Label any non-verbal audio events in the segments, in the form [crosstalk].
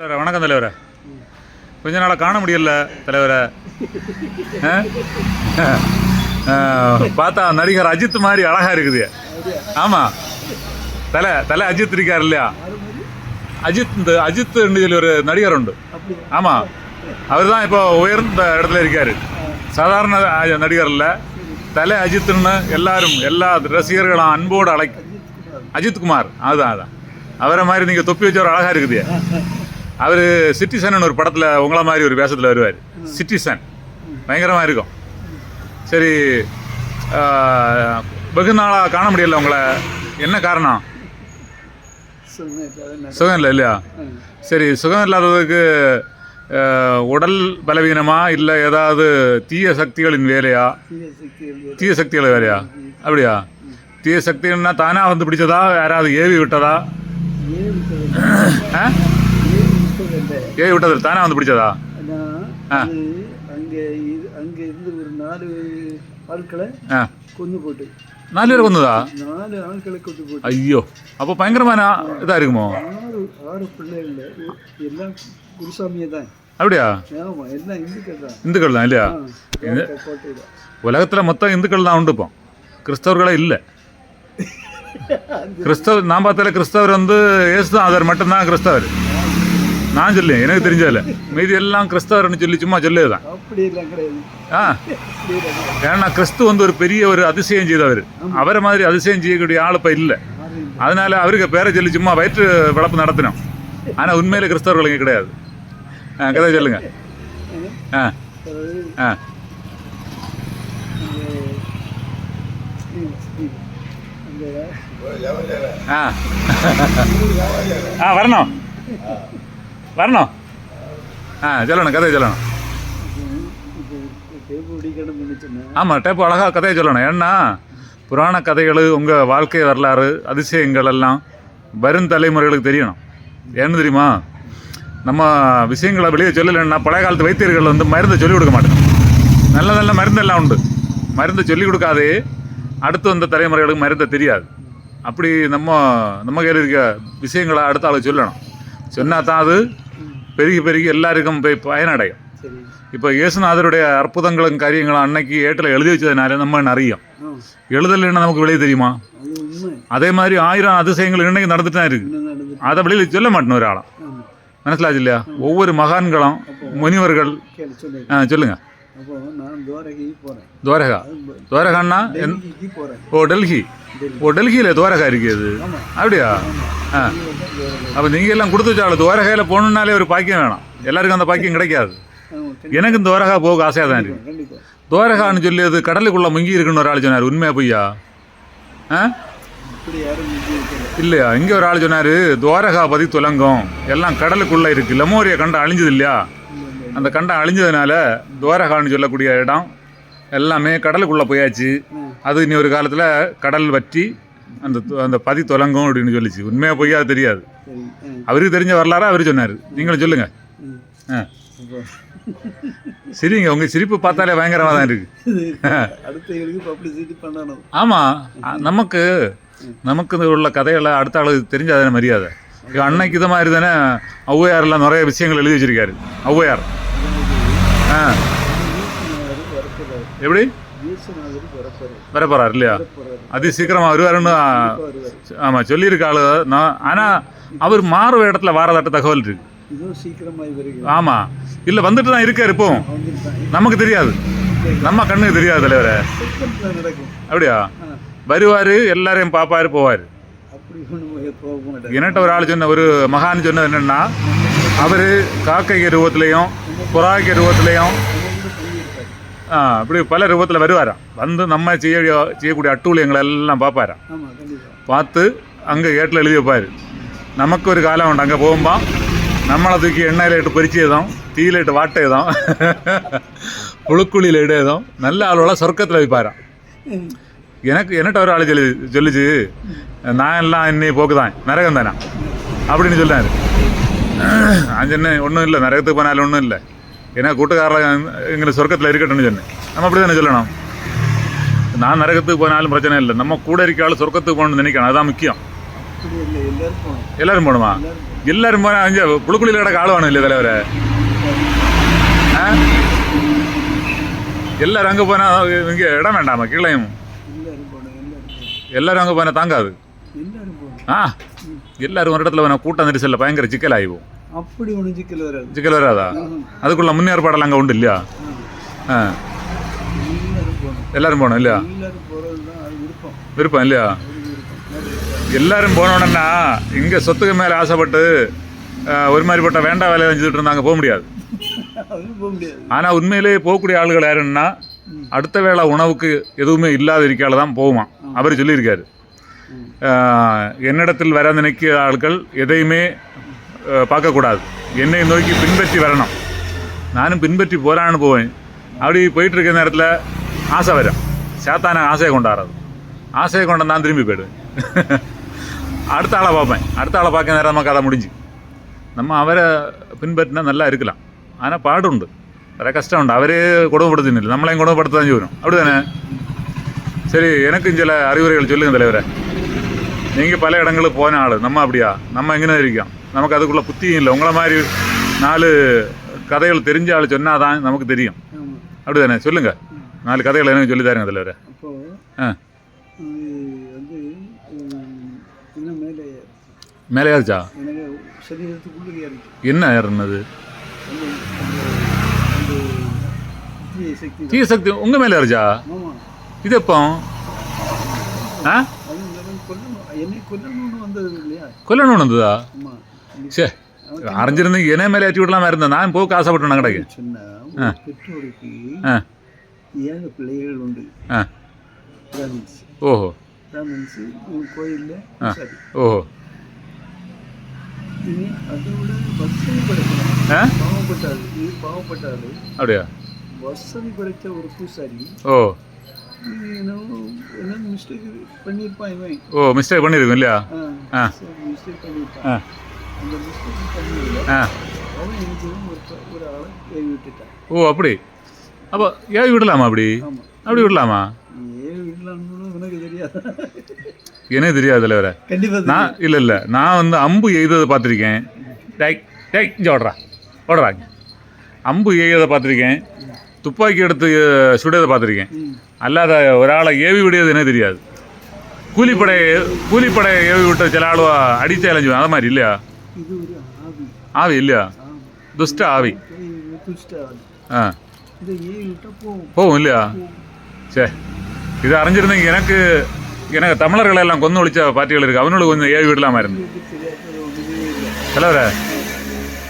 தலைவரே, வணக்கம் தலைவரே. கொஞ்ச நாளாக காண முடியல தலைவரை. ஆ? ஆ, பார்த்தா நடிகர் அஜித் மாதிரி அழகா இருக்குது. ஆமாம் தலை தலை அஜித் இருக்கார் இல்லையா? அஜித் இந்த அஜித் சொல்லி ஒரு நடிகர் உண்டு. ஆமாம் அவர் தான் இப்போ உயர்ந்த இடத்துல இருக்காரு. சாதாரண நடிகர் இல்லை. தலை அஜித்னு எல்லாரும் எல்லா ரசிகர்களும் அன்போடு அழை அஜித் குமார். அதுதான் அதான் அவரை மாதிரி நீங்கள் தொப்பி வச்சவர் அழகா இருக்குது. அவர் சிட்டிசன் ஒரு படத்தில் உங்கள மாதிரி ஒரு வேஷத்தில் வருவார். சிட்டிசன் பயங்கரமாக இருக்கும். சரி வெகு நாளாக காண முடியல உங்களை. என்ன காரணம்? சுகம் இல்லை இல்லையா? சரி சுகம் இல்லாததுக்கு உடல் பலவீனமா இல்லை ஏதாவது தீய சக்திகளின் வேலையா? தீய சக்திகள் வேலையா அப்படியா? தீய சக்திகள்னா தானாக வந்து பிடிச்சதா? யாராவது ஏவி விட்டதா? ஆ? ஏவி விட்டது தானாக வந்து பிடிச்சதா. அங்கே இது அங்கே இருந்து ஒரு நாலு ஆட்களை கொண்டு போட்டு. நாலு பேர் கொந்ததா நாலு ஆட்களை கொண்டு போட்டு. ஐயோ அப்போ பயங்கரமான இதாக இருக்குமோ? ஆறு ஆறு பிள்ளைகள் எல்லாம் குருசாமியை தான். அப்படியா? ஆமாம் எல்லாம் இந்துக்கள் தான். இந்துக்கள் தான் இல்லையா? தான். உலகத்தில் மொத்தம் இந்துக்கள் தான் உண்டு இப்போ. கிறிஸ்தவர்களே இல்லை. கிறிஸ்தவ நான் பார்த்தால கிறிஸ்தவர் வந்து இயேசு தான் அவர் மட்டும்தான் கிறிஸ்தவர். நான் சொல்லி எனக்கு தெரிஞ்சதில்ல மீதி எல்லாம் கிறிஸ்தவர்னு சொல்லி சும்மா சொல்லியது தான் ஆ. ஏன்னா கிறிஸ்து வந்து ஒரு பெரிய ஒரு அதிசயம் செய்தவர். அவரை மாதிரி அதிசயம் செய்யக்கூடிய ஆள் இப்போ இல்லை. அதனால அவருக்கு பேரை சொல்லி சும்மா வயிற்று வளர்ப்பு நடத்தினோம் ஆனால் உண்மையில கிறிஸ்தவர்கள் இங்கே கிடையாது. ஆ கதை சொல்லுங்க. ஆ. ஆ. ஆ வரணும். வரணும் ஆ சொல்லணும் கதையை சொல்லணும் ஆமாம் டேப்பு அழகாக கதையை சொல்லணும் ஏன்னா புராண கதைகள் உங்கள் வாழ்க்கை வரலாறு அதிசயங்கள் எல்லாம் வரும் தலைமுறைகளுக்கு தெரியணும் ஏன்னு தெரியுமா நம்ம விஷயங்களை வெளியே சொல்லலைன்னா பழைய காலத்து வைத்தியர்கள் வந்து மருந்தை சொல்லிக் கொடுக்க மாட்டாங்க நல்ல நல்ல மருந்தெல்லாம் உண்டு மருந்தை சொல்லிக் கொடுக்காதே அடுத்து வந்த தலைமுறைகளுக்கு மருந்தை தெரியாது அப்படி நம்ம நம்ம கையில் இருக்க விஷயங்களை அடுத்த ஆளுக்கு சொல்லணும் சொன்னால் தான் அது பெருகி பெருகி எல்லாருக்கும் போய் பயனடையும். இப்போ இயேசுநாதருடைய அற்புதங்களும் காரியங்களும் அன்னைக்கு ஏட்டில் எழுதி வச்சதுனால நம்ம அறியும் ஆ. எழுதலைன்னா நமக்கு வெளியே தெரியுமா? அது மாதிரி ஆயிரம் அதிசயங்கள் இன்னைக்கு நடந்துட்டு தான் இருக்கு. அதை வெளியில் சொல்ல மாட்டேன் ஒரு ஆளாம் ஆமாம் மனசிலாச்சு இல்லையா ஒவ்வொரு மகான்களும் முனிவர்கள் துவாரகி? துவாரகா துவாரகான்னா ஓ டெல்லி ஓ டெல்லியில் துவாரகா இருக்குது அப்படியா? ஆ. அப்போ நீங்கள் எல்லாம் கொடுத்து வச்சாலும் துவாரகையில் போகணுன்னாலே ஒரு பாக்கியம் வேணும். எல்லாருக்கும் அந்த பாக்கியம் கிடைக்காது. ஆமாம் எனக்கு துவாரகா போக ஆசையாக தான் இருக்கு துவாரகான்னு சொல்லி அது கடலுக்குள்ளே முங்கி இருக்குன்னு ஒரு ஆள் சொன்னார். உண்மையா பொய்யா? ஆ? இல்லையா? இங்கே ஒரு ஆள் சொன்னார் துவாரகாபதி துலங்கம். எல்லாம் கடலுக்குள்ளே இருக்குது லெமோரிய கண்டம் அழிஞ்சது இல்லையா? அந்த கண்டம் அழிஞ்சதுனால துவாரகான்னு சொல்லக்கூடிய இடம் எல்லாமே கடலுக்குள்ளே போயாச்சு. அது இனி ஒரு காலத்தில் கடல் வற்றி அந்த அந்த பதி துலங்கம் அப்படின்னு சொல்லிச்சு. உண்மையாக பொய்யா அது தெரியாது. அவருக்கு தெரிஞ்ச வரலாறா அவர் சொன்னார். நீங்களும் சொல்லுங்கள். ஆ. சரிங்க. உங்கள் சிரிப்பு பார்த்தாலே பயங்கரமாக தான் இருக்குது [laughs] ஆமாம் நமக்கு நமக்கு உள்ள கதைகளை அடுத்த ஆளுக்கு தெரிஞ்சாதானே மரியாதை. அன்னைக்கு இது மாதிரி தானே ஔவையார்லாம் நிறைய விஷயங்கள் எழுதி வச்சிருக்காரு. ஔவையார். ஆ. எப்படி? வரப்போறாரு இல்லையா? அதி சீக்கிரமாக வருவாருன்னு வருவார் ஆமாம் சொல்லியிருக்க ஆளு நான் ஆனால் அவர் மாறுவ இடத்துல வாரதாட்ட தகவல் இருக்கு. ஆமாம் இல்லை வந்துட்டு தான் இருக்கார் வந்துருக்கான் நமக்கு தெரியாது. நம்ம கண்ணுக்கு தெரியாது தலைவரே. அப்படியா? வருவார் எல்லாரையும் பார்ப்பாரு போவார். என்கிட்ட ஒரு ஆள் சொன்ன ஒரு மகான் சொன்னது என்னன்னா அவர் காக்கை ரூபத்துலேயும் புறாக்கை ரூபத்துலேயும் இப்படி பல ரூபத்தில் வருவாராம் வந்து நம்ம செய்ய செய்யக்கூடிய அட்டூழியங்களை எல்லாம் பார்ப்பாராம் பார்த்து அங்கே ஏட்டில் எழுதி வைப்பார். நமக்கு ஒரு காலம் உண்டு. அங்கே போகும்பா நம்மளை தூக்கி எண்ணெயில் இட்டு பொரிச்சதும் தீயில இட்டு வாட்டதும் [laughs] புழுக்குழியில் இடையதும் நல்ல ஆளுவெல்லாம் சொர்க்கத்தில் வைப்பாராம் எனக்கு என்னட்ட ஒரு ஆள் சொல்லி சொல்லிச்சு நான் எல்லாம் இன்னி போக்கு தான் நரகம் தானே? அப்படின்னு சொன்னார் நான் சொன்னேன் ஒன்றும் இல்லை. நரகத்துக்கு போனாலும் ஒன்றும் இல்லை. ஏன்னா கூட்டுக்காரில் எங்களை சொர்க்கத்தில் இருக்கட்டும்னு சொன்னேன். நம்ம அப்படி தானே சொல்லணும்? நான் நரகத்துக்கு போனாலும் பிரச்சனை இல்லை. நம்ம கூட இருக்க ஆள் சொர்க்கத்துக்கு போகணும்னு நினைக்கணும். அதுதான் முக்கியம். அப்படி இல்லை எல்லாரும் போகணும் எல்லாரும் போகணுமா எல்லாரும் அங்கே போனா இங்கே இடம் வேண்டாமா? கீழையும்? எல்லாரும் அங்கே போனா தாங்காது. ஆ. எல்லாரும் ஒரு இடத்துல வேணா கூட்டம் நெரிசலில் பயங்கர சிக்கல் ஆகிவோம் அப்படி ஒன்றும் சிக்கல் வராது. சிக்கல் வராதா? அதுக்குள்ள முன்னேற்பாடெல்லாம் அங்கே உண்டு இல்லையா? ஆ. எல்லாரும் போகணும். இல்லையா? விருப்பம். இல்லையா? எல்லாரும் போனோடனா இங்கே சொத்துக்கு மேலே ஆசைப்பட்டு ஒரு மாதிரிப்பட்ட வேண்டாம் வேலையை செஞ்சுட்டு இருந்தாங்க போக முடியாது. [laughs] ஆனால் உண்மையிலேயே போகக்கூடிய ஆளுகள் யாருன்னா அடுத்த வேளை உணவுக்கு எதுவுமே இல்லாத இருக்கால தான் போகுமா அவர் சொல்லியிருக்காரு. என்னிடத்தில் வர நினைக்கிற ஆட்கள் எதையுமே பார்க்கக்கூடாது. என்னை நோக்கி பின்பற்றி வரணும். நானும் பின்பற்றி போகிறான்னு போவேன். அப்படி போயிட்டு இருக்கிற நேரத்தில் ஆசை வரும். சேத்தான ஆசையை கொண்டாடுறது. ஆசையை கொண்டு நான் திரும்பி போயிடுவேன். அடுத்த ஆளை பார்ப்பேன். அடுத்த ஆளை பார்க்க நேரம் நம்ம கதை முடிஞ்சு. நம்ம அவரை பின்பற்றினா நல்லா இருக்கலாம். ஆனால் பாடுண்டு வேறு கஷ்டமுண்டு அவரே குணப்படுத்தினில்லை நம்மளையும் குணப்படுத்த தான் செய்யணும் அப்படி தானே சரி எனக்கும் சில அறிவுரைகள் சொல்லுங்கள் தலைவரை. நீங்கள் பல இடங்களுக்கு போன ஆள் நம்ம அப்படியா நம்ம எங்கே இருக்கோம் நமக்கு அதுக்குள்ள புத்தியும் இல்லை உங்களை மாதிரி நாலு கதைகள் தெரிஞ்ச ஆள் சொன்னாதான் நமக்கு தெரியும் ஆமாம் அப்படிதானே சொல்லுங்க நாலு கதைகள் எனக்கு சொல்லி வந்து உம், இன்னும் மேலே ஏறிச்சா என்ன ஏறினது அந்த அந்த- அந்த தீய சக்தி தீய சக்தி உங்கள் மேலே ஏறிச்சா இது எப்போ ஆ அது எனக்கு கொல்லணும் என்னை கொல்லணும்னு வந்தது சே விடலாமா இருந்தேன். நான் போக்கு ஆசைப்பட்டேன் கிடைக்கு. சொன்னால் ஒரு பெற்றோருக்கு ஆ. ஏழு பிள்ளைகள் உண்டு. பிராமின்ஸ் ஓஹோ. பிராமின்ஸ் கோயிலில். சரி ஓஹோ. இனி அதோட வசதி படைக்கலாம் ஆ? பாவப்பட்டாள் இது பாவப்பட்டாள் அப்படியா? வசதி படைச்ச ஒரு பூசாரி ஓ. மிஸ்டேக் பண்ணியிருப்பான் இவன். ஓ மிஸ்டேக் பண்ணியிருக்கோம் இல்லையா? ஆ. மிஸ்டேக் ஆ. அந்த மிஸ்டேக் பண்ணதில்ல ஆ. அவன் எனக்கு ஒரு ப- ஒரு ஆளை ஏவி விட்டுட்டான். ஓ அப்படி. அப்போ ஏவி விடலாமா அப்படி? அப்படி விடலாமா? ஏவி விடலாம்னு தெரியாது. எனக்கு தெரியாது தலைவர. கண்டிப்பாக நான் இல்லை இல்லை. நான் வந்து அம்பு எய்ததை பார்த்துருக்கேன். டேய் டேய் இங்கே ஓடுறா. ஓடுறாங்க அம்பு எய்ததை பார்த்துருக்கேன். துப்பாக்கி எடுத்து சுடுறதை பார்த்துருக்கேன். அல்லாத ஒரு ஆளை ஏவி விடியது தெரியாது. கூலிப்படை கூலிப்படையை ஏவி விட்ட சில ஆளுவா அடிச்சு அலைஞ்சுவேன் அது மாதிரி இல்லையா? ஆவி இல்லையா? ஆமாம் துஷ்ட ஆவி. ஆ. இதை போகும் இல்லையா? சே இது அறிஞ்சிருந்தீங்க எனக்கு எனக்கு தமிழர்களை எல்லாம் கொந்து ஒழிச்ச பார்ட்டிகள் இருக்கு. அவனோட கொஞ்சம் ஏவி விடலாமா இருந்து? உங்களுக்கு தெரியாத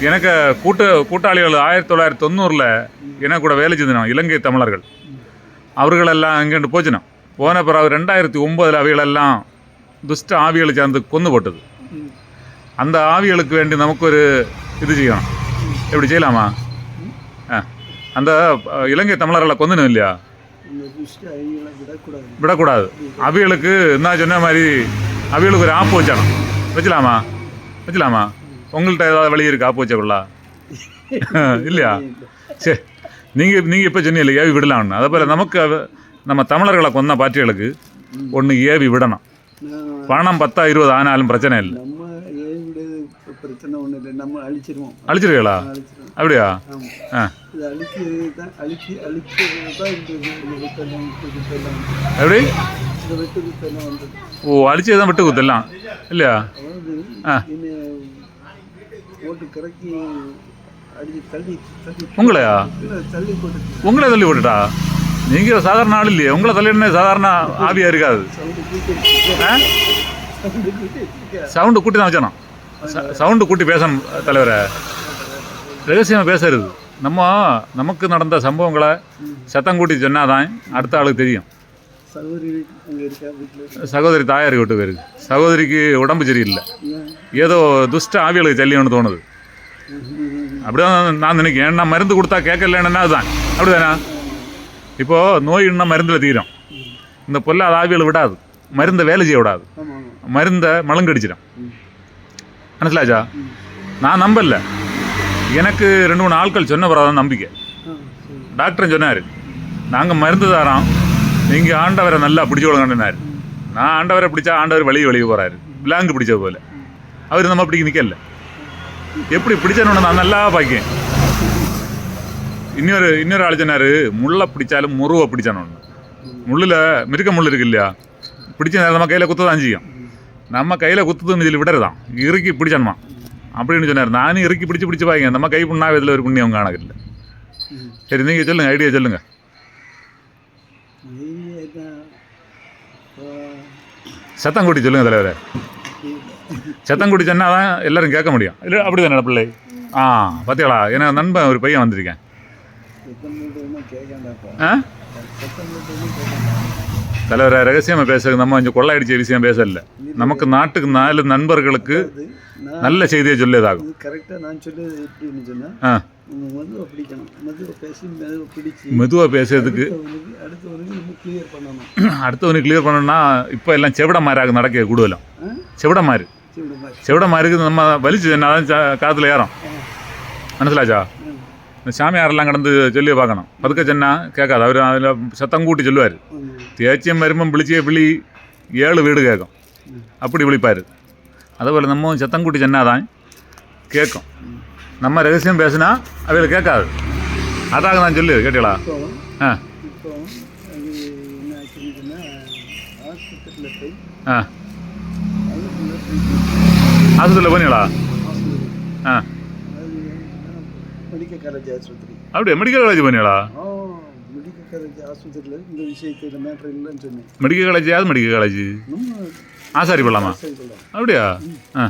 எனக்கு கூட்டு கூட்டாளிகள் ஆயிரத்தி தொள்ளாயிரத்தி தொண்ணூறில் எனக்கு கூட வேலை செஞ்சிருந்தான் இலங்கை தமிழர்கள். அவர்களெல்லாம் அங்கேட்டு போச்சினோம் போன பிறகு ரெண்டாயிரத்தி ஒம்போதில் அவைகளெல்லாம் துஷ்ட ஆவிகளை சேர்ந்து கொண்டு போட்டது. அந்த ஆவிகளுக்கு வேண்டி நமக்கு ஒரு இது செய்யணும். எப்படி செய்யலாமா? ஆ. அந்த இலங்கை தமிழர்களை கொந்தனும் இல்லையா? விடக்கூடாது. அவிகளுக்கு என்ன சொன்ன மாதிரி அவிகளுக்கு ஒரு ஆப்பு வச்சானோ வச்சலாமா வச்சலாமா உங்கள்கிட்ட ஏதாவது வழி இருக்கு? ஆப்பு வச்சக்குள்ளா இல்லையா? சரி நீங்கள் நீங்கள் இப்போ சொன்னீங்க ஏவி விடலாம்னு. அதே போல் நமக்கு நம்ம தமிழர்களை கொன்ன பார்ட்டிகளுக்கு ஒன்று ஏவி விடணும். பணம் பத்தா இருபது ஆனாலும் பிரச்சனை இல்லை. பிரச்சனை ஒன்றும் இல்லை. நம்ம அழிச்சிருவோம். அழிச்சிருவோம். அப்படியா? ஆ. இது தான் அழிச்சு தான் இந்த குத்தெல்லாம் எப்படி? குத்தெல்லாம் ஓ அழிச்சே தான் விட்டு குத்தலாம் இல்லையா? ஆ. என்னை போட்டு உங்களையா? உங்களை தள்ளி விட்டுட்டா நீங்கள் சாதாரண ஆள் இல்லையே. உங்களை தள்ளிடுனே சாதாரண ஆவியாக இருக்காது. சவுண்டு கூட்டி தான் வச்சணும். சவுண்டு கூட்டி பேசணும் தலைவரை. ரகசியமாக பேசுறது. நம்ம நமக்கு நடந்த சம்பவங்களை சத்தம் கூட்டி சொன்னாதான் அடுத்த ஆளுக்கு தெரியும். சகோதரி தாயார் விட்டு போயிருக்கு. சகோதரிக்கு உடம்பு சரியில்லை. ஏதோ துஷ்ட ஆவிகளுக்கு தள்ளியோன்னு தோணுது. அப்படிதான் நான் நினைக்கிறேன். ஏன்னா மருந்து கொடுத்தா கேட்கலன்னா அதுதான். அப்படிதானா? இப்போது நோய் இன்னும் மருந்தில் தீரும். இந்த பொல்லாத ஆவிகளை விடாது. மருந்தை வேலை செய்ய விடாது. மருந்தை மலங்கடிச்சிடும். மனசிலாச்சா? நான் நம்பல. எனக்கு ரெண்டு மூணு ஆட்கள் சொன்ன பிறகு நம்பிக்கை. ஆ சரி டாக்டரும் சொன்னார் நாங்கள் மருந்து தரோம். நீங்கள் ஆண்டவரை நல்லா பிடிச்சி விடுங்கன்னாரு நான் ஆண்டவரை பிடிச்சா ஆண்டவர் வழி வழி போகிறாரு விலாங்கு பிடிச்ச போல. அவர் நம்ம பிடிக்க நிற்கல எப்படி பிடிச்சனு நான் நல்லா பாக்கேன் இன்னொரு இன்னொரு ஆள் சொன்னாரு முள்ளை பிடிச்சாலும் முருவை பிடிச்சானு முள்ளில் மிருக்க முள் இருக்கு இல்லையா? பிடிச்ச நேரம் நம்ம கையில் குத்த தான் செய்யும். நம்ம கையில் குத்துதுன்னு இதில் விடறதான் இறுக்கி பிடிச்சணுமா அப்படின்னு சொன்னார். நானும் இறுக்கி பிடிச்சி பிடிச்சி பாருங்க. நம்ம கை புண்ணாவே இதில் ஒரு புண்ணியம் காணக்கில்ல. சரி நீங்கள் சொல்லுங்கள் ஐடியா சொல்லுங்கள் சத்தம் கூட்டி சொல்லுங்கள் தலைவரே. சத்தம் கூட்டி சொன்னா தான் எல்லாரும் கேட்க முடியும். இல்லை அப்படி தானே பிள்ளை? ஆ பார்த்தீங்களா ஏன்னா நண்பன் ஒரு பையன் வந்திருக்கேன். ஆ? தலைவரை ரகசியமாக பேசுறது நம்ம கொஞ்சம் கொள்ளையடிச்ச விஷயம் பேசல. நமக்கு நாட்டுக்கு நாலு நண்பர்களுக்கு நல்ல செய்தியை சொல்லியதாகும். கரெக்டாக நான் சொல்லுறது எப்படின்னு சொன்னால் ஆ. நம்ம மதுவை பிடிக்கணும் மதுவை பேசி பிடிச்சி மெதுவாக பேசுறதுக்கு அடுத்தவனுக்கு நம்ம கிளியர் பண்ணணும் அடுத்தவனுக்கு கிளியர் பண்ணணும்னா இப்போ எல்லாம் செவிட மாறாக நடக்க கூடுதலும். செவிட மாறு சரி மாதிரி செவிட மாருக்கு நம்ம வலிச்சு என்னதான் காற்றுல ஏறும். மனசிலாச்சா. இந்த சாமியாரெல்லாம் கடந்து சொல்லி பார்க்கணும். பதுக்க சொன்னா கேட்காது. அவர் அதில் சத்தம் கூட்டி சொல்லுவார். தேய்ச்சியம் மருமம் விழிச்சிய விழி ஏழு வீடு கேட்கும். அப்படி விழிப்பார். அதேபோல் நம்ம சத்தம் கூட்டி சொன்னாதான் கேட்கும். நம்ம ரகசியம் பேசினா அவையில் கேட்காது. அதாக நான் சொல்லு கேட்டீங்களா? ஆ. என்ன ஆ. ಆಸ್ಪತ್ರೆಲ್ಲ ಬನ್ನಿಳ ಹಾಂ ಮೆಡಿಕಲ್ ಕಾಲೇಜ್ ಆಸ್ಪತ್ರೆ அப்படியே? மெடிக்கல் காலேஜ் பண்ணியாளா மெடிக்கல் காலேஜ் ஆஸ்பத்திரியில் இந்த விஷயத்தை இந்த மேட்ரு இல்லைன்னு சொன்னேன். மெடிக்கல் காலேஜ் யாவது மெடிக்கல் காலேஜ் நம்ம ஆசாரி பண்ணலாமா சரிக்கலாம் அப்படியா? ஆ.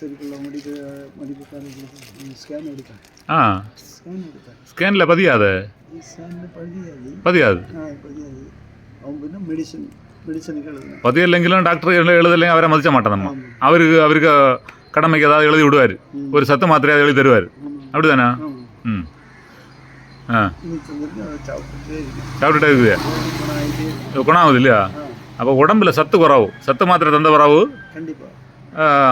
சரிக்கலாம் மெடிக்கல் மெடிக்கல் காலேஜில் ஸ்கேன் எடுத்தேன் ஆ. ஸ்கேன் எடுத்தேன் ஸ்கேனில் பதியாது? பதியாது. பதியாது. மெடிசன் சத்து மாத்திரையாவது எழுதி தருவார் ஆமாம் அப்படிதானே ஆமாம் ம் ஆ இன்னைக்கு வந்துட்டு அதை சாப்பிட்டுட்டே இருக்கேன் சாப்பிட்டுட்டே இருக்குது குணம் ஆகிட்டே இருக்கு. இது குணம் ஆகுது இல்லையா ஆ அப்போ உடம்புல சத்து குறவு சத்து மாத்திரை தந்த குறவு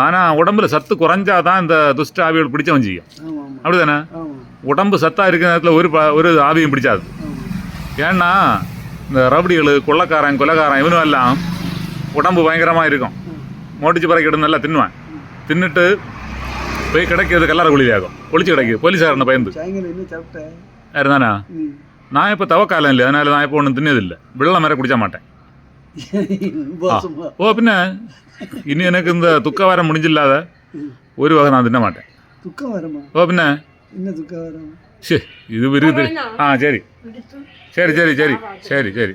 ஆனால் உடம்புல சத்து குறைஞ்சா தான் இந்த துஷ்ட ஆவிகள் பிடிச்சவன் செய்யும் அப்படிதானே ஆமாம் உடம்பு சத்தாக இருக்கிற நேரத்தில் ஒரு ஒரு ஆவியும் பிடிச்சாது ஏன்னா இந்த ரவுடிகள் கொள்ளக்காரன் கொலைக்காரன் இவனும் எல்லாம் உடம்பு பயங்கரமாக இருக்கும் மோட்டிச்சு பறக்கிட்டு நல்லா தின்னுவான் தின்னுட்டு போய் கிடைக்கிறது கல்லறை குழியாகும் ஒளிச்சு கிடைக்குது போலீஸாரனை பயந்து சாயங்காலம் என்ன சாப்பிட்டேன் இருந்தானா ம். நான் இப்போ தவக்காலம் இல்லை அதனால நான் இப்போ ஒன்றும் தின்னதில்லை வெள்ளம் மேலே குடிச்ச மாட்டேன் உபவாசமா ஓ பின்ன இனி எனக்கு இந்த துக்க வாரம் முடிஞ்சில்லாத ம். ஒரு வகை நான் தின்ன மாட்டேன் துக்கம் வருமா ஓ பின்ன என்ன துக்கம் வரும் சே இது இருக்குது ஆ சரி சரி சரி சரி சரி சரி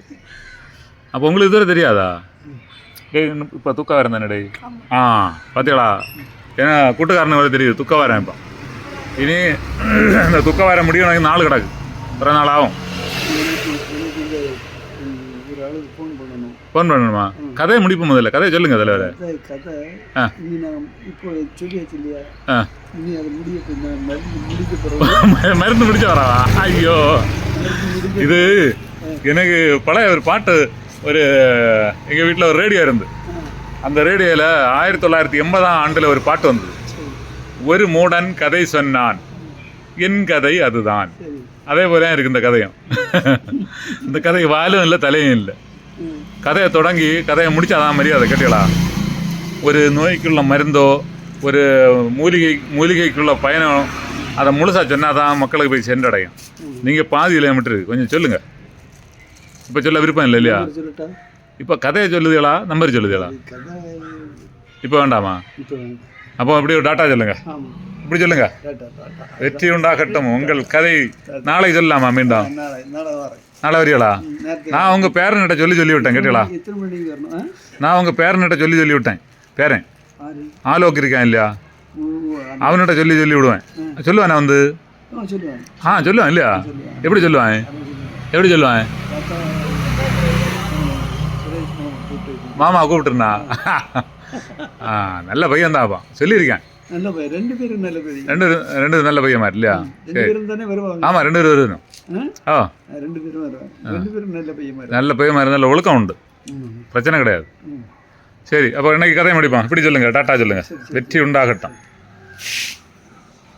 அப்போ உங்களுக்கு இதுவரை தெரியாதா டேய் இப்போ துக்க வரேன் தானே டேய் ஆ பார்த்தீங்களா ஏன்னா கூட்டுக்காரனு வரை தெரியுது துக்க வரேன் இப்போ இனி இந்த துக்க வர முடியும் எனக்கு நாள் கிடக்கு ஒரு நாள் ஆகும் எனக்கு எனக்கு இந்த ம், ஒரு ஆளுக்கு ஃபோன் பண்ணணும் ஃபோன் பண்ணணுமா? கதையை முடிப்போம் முதல்ல. கதையை சொல்லுங்க அதில் வேறு. கதை. இனி நான் இப்போ சொல்லியாச்சு இல்லையா? இனி அது முடிய மருந்து முடிக்க போகிறோம் [laughs] மருந்து பிடிச்ச வரவா? ஐயோ. இது எனக்கு பழைய ஒரு பாட்டு ஒரு எங்கள் வீட்டில் ஒரு ரேடியோ இருந்து. அந்த ரேடியோவில் ஆயிரத்தி தொள்ளாயிரத்தி எண்பதாம் ஆண்டில் ஒரு பாட்டு வந்தது. ஒரு மூடன் கதை சொன்னான். என் கதை அதுதான். அதே போல இருக்கு இந்த கதையும். [laughs] இந்த கதை வாலும் இல்லை தலையும் இல்லை. கதையை தொடங்கி கதையை முடிச்சாதான் மரியாதை கேட்டீங்களா? ஒரு நோய்க்குள்ள மருந்தோ ஒரு மூலிகை மூலிகைக்குள்ள பயணம் அதை முழுசாக சொன்னால் தான் மக்களுக்கு போய் சென்றடையும். நீங்கள் பாதியில் விட்டுரு கொஞ்சம் சொல்லுங்கள் இப்போ சொல்ல விருப்பம் இல்லை இல்லையா? இப்போ கதையை சொல்லுதீங்களா நம்பர் சொல்லுதீங்களா இப்போ வேண்டாமா? அப்போ அப்படியே டாட்டா சொல்லுங்க. ஆமாம் இப்படி சொல்லுங்க. வெற்றி உண்டாகட்டும் உங்கள் கதை நாளைக்கு சொல்லலாமா மீண்டும்? நாளை நாளை நாளை வரீங்களா நான் உங்கள் பேரன்கிட்ட சொல்லி சொல்லி விட்டேன் கேட்டீங்களா நான் உங்கள் பேரன்கிட்ட சொல்லி சொல்லி விட்டேன் பேரன். ஆறு. ஆலோக்கு இருக்கான் இல்லையா? அவன்கிட்ட சொல்லி சொல்லி விடுவேன். சொல்லுவானே வந்து? ஆ சொல்லுவான். இல்லையா? எப்படி சொல்லுவான்? எப்படி சொல்லுவான்? மாமா கூப்பிட்டு மாமா கூப்பிட்டுருந்தா? ஆ நல்ல பையன் தான் சொல்லியிருக்கேன். நல்ல பையன். ரெண்டு பேரும் நல்ல பையன். ரெண்டு ரெண்டு நல்ல பையன் இல்லையா? ரெண்டு பேரும் தானே வருவாங்க. ஆமாம் ரெண்டு பேரும் வரணும் ஆ? ரெண்டு பேரும் வருவாங்க. ரெண்டு பேரும் நல்ல பையன் நல்ல பையன் மாதிரி நல்ல ஒழுக்கம் உண்டு. ம். பிரச்சனை கிடையாது. சரி அப்போ இன்னைக்கு கதையை முடிப்பான் இப்படி சொல்லுங்க டாட்டா சொல்லுங்க. வெற்றி உண்டாகட்டும்.